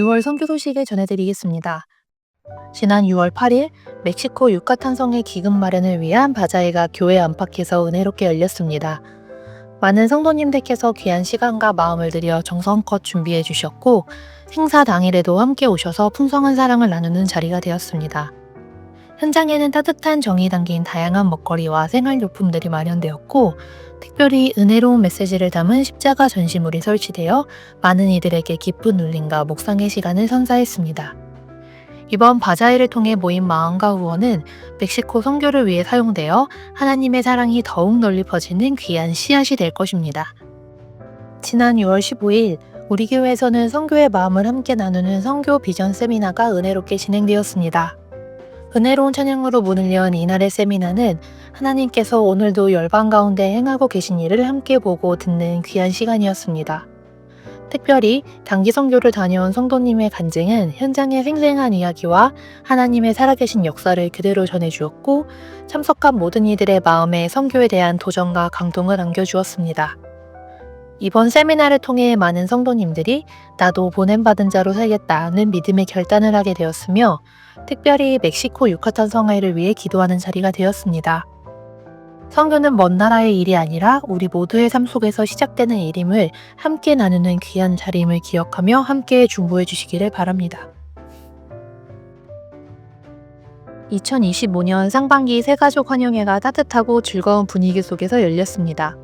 6월 선교 소식을 전해드리겠습니다. 지난 6월 8일 멕시코 유카탄 성의 기금 마련을 위한 바자회가 교회 안팎에서 은혜롭게 열렸습니다. 많은 성도님들께서 귀한 시간과 마음을 들여 정성껏 준비해 주셨고 행사 당일에도 함께 오셔서 풍성한 사랑을 나누는 자리가 되었습니다. 현장에는 따뜻한 정이 담긴 다양한 먹거리와 생활용품들이 마련되었고 특별히 은혜로운 메시지를 담은 십자가 전시물이 설치되어 많은 이들에게 기쁜 울림과 묵상의 시간을 선사했습니다. 이번 바자회를 통해 모인 마음과 후원은 멕시코 선교를 위해 사용되어 하나님의 사랑이 더욱 널리 퍼지는 귀한 씨앗이 될 것입니다. 지난 6월 15일 우리 교회에서는 선교의 마음을 함께 나누는 선교 비전 세미나가 은혜롭게 진행되었습니다. 은혜로운 찬양으로 문을 연 이날의 세미나는 하나님께서 오늘도 열방 가운데 행하고 계신 일을 함께 보고 듣는 귀한 시간이었습니다. 특별히 단기 선교를 다녀온 성도님의 간증은 현장의 생생한 이야기와 하나님의 살아계신 역사를 그대로 전해주었고 참석한 모든 이들의 마음에 선교에 대한 도전과 감동을 안겨주었습니다. 이번 세미나를 통해 많은 성도님들이 나도 보냄받은 자로 살겠다는 믿음의 결단을 하게 되었으며 특별히 멕시코 유카탄 성회를 위해 기도하는 자리가 되었습니다. 성교는 먼 나라의 일이 아니라 우리 모두의 삶 속에서 시작되는 일임을 함께 나누는 귀한 자리임을 기억하며 함께 중보해 주시기를 바랍니다. 2025년 상반기 새가족 환영회가 따뜻하고 즐거운 분위기 속에서 열렸습니다.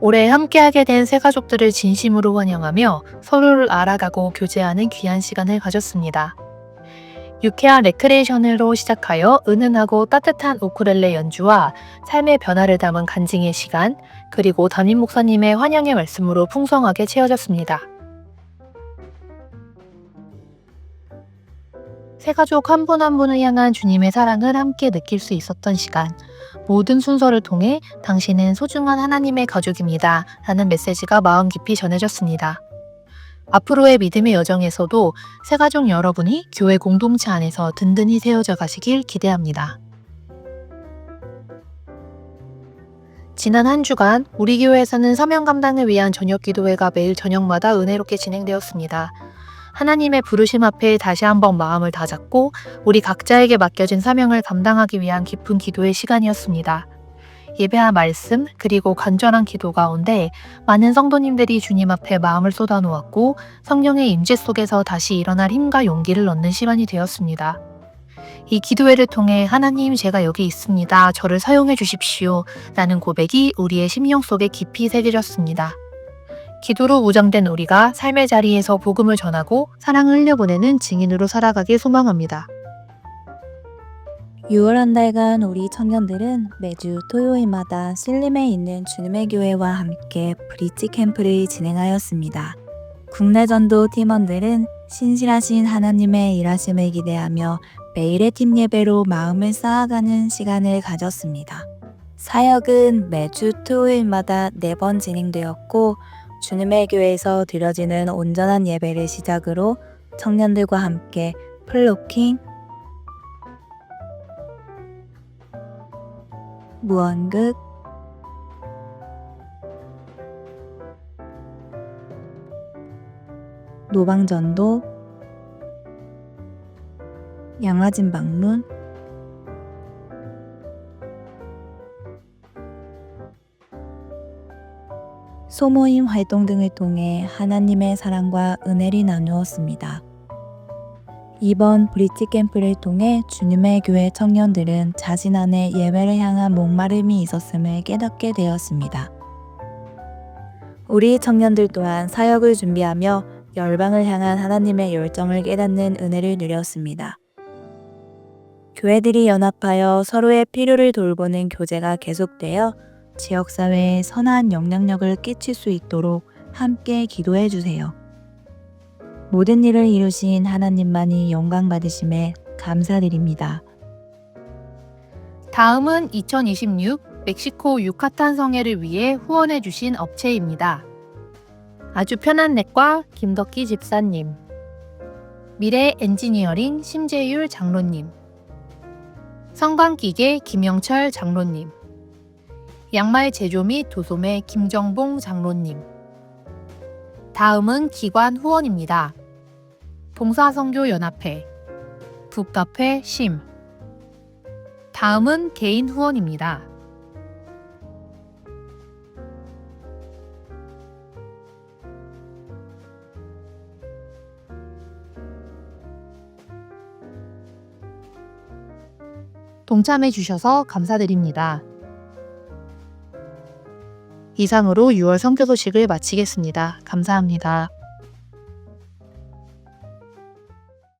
올해 함께하게 된 새 가족들을 진심으로 환영하며 서로를 알아가고 교제하는 귀한 시간을 가졌습니다. 유쾌한 레크레이션으로 시작하여 은은하고 따뜻한 우쿨렐레 연주와 삶의 변화를 담은 간증의 시간, 그리고 담임 목사님의 환영의 말씀으로 풍성하게 채워졌습니다. 새가족 한 분 한 분을 향한 주님의 사랑을 함께 느낄 수 있었던 시간, 모든 순서를 통해 당신은 소중한 하나님의 가족입니다. 라는 메시지가 마음 깊이 전해졌습니다. 앞으로의 믿음의 여정에서도 새가족 여러분이 교회 공동체 안에서 든든히 세워져 가시길 기대합니다. 지난 한 주간 우리 교회에서는 사명 감당을 위한 저녁 기도회가 매일 저녁마다 은혜롭게 진행되었습니다. 하나님의 부르심 앞에 다시 한번 마음을 다잡고 우리 각자에게 맡겨진 사명을 감당하기 위한 깊은 기도의 시간이었습니다. 예배와 말씀 그리고 간절한 기도 가운데 많은 성도님들이 주님 앞에 마음을 쏟아놓았고 성령의 임재 속에서 다시 일어날 힘과 용기를 얻는 시간이 되었습니다. 이 기도회를 통해 하나님 제가 여기 있습니다. 저를 사용해 주십시오. 라는 고백이 우리의 심령 속에 깊이 새겨졌습니다. 기도로 무장된 우리가 삶의 자리에서 복음을 전하고 사랑을 흘려보내는 증인으로 살아가길 소망합니다. 6월 한 달간 우리 청년들은 매주 토요일마다 신림에 있는 주님의 교회와 함께 브릿지 캠프를 진행하였습니다. 국내 전도 팀원들은 신실하신 하나님의 일하심을 기대하며 매일의 팀 예배로 마음을 쌓아가는 시간을 가졌습니다. 사역은 매주 토요일마다 4번 진행되었고 주님의 교회에서 드려지는 온전한 예배를 시작으로 청년들과 함께 플로킹, 무언극, 노방전도, 양화진 방문, 소모임 활동 등을 통해 하나님의 사랑과 은혜를 나누었습니다. 이번 브릿지 캠프를 통해 주님의 교회 청년들은 자신 안에 예배를 향한 목마름이 있었음을 깨닫게 되었습니다. 우리 청년들 또한 사역을 준비하며 열방을 향한 하나님의 열정을 깨닫는 은혜를 누렸습니다. 교회들이 연합하여 서로의 필요를 돌보는 교제가 계속되어 지역사회에 선한 영향력을 끼칠 수 있도록 함께 기도해 주세요. 모든 일을 이루신 하나님만이 영광 받으심에 감사드립니다. 다음은 2026 멕시코 유카탄 성회를 위해 후원해 주신 업체입니다. 아주 편한 넷과 김덕기 집사님, 미래 엔지니어링 심재율 장로님, 성광기계 김영철 장로님, 양말 제조 및 도소매 김정봉 장로님. 다음은 기관 후원입니다. 봉사선교연합회, 북카페 심. 다음은 개인 후원입니다. 동참해 주셔서 감사드립니다. 이상으로 6월 성교 소식을 마치겠습니다. 감사합니다.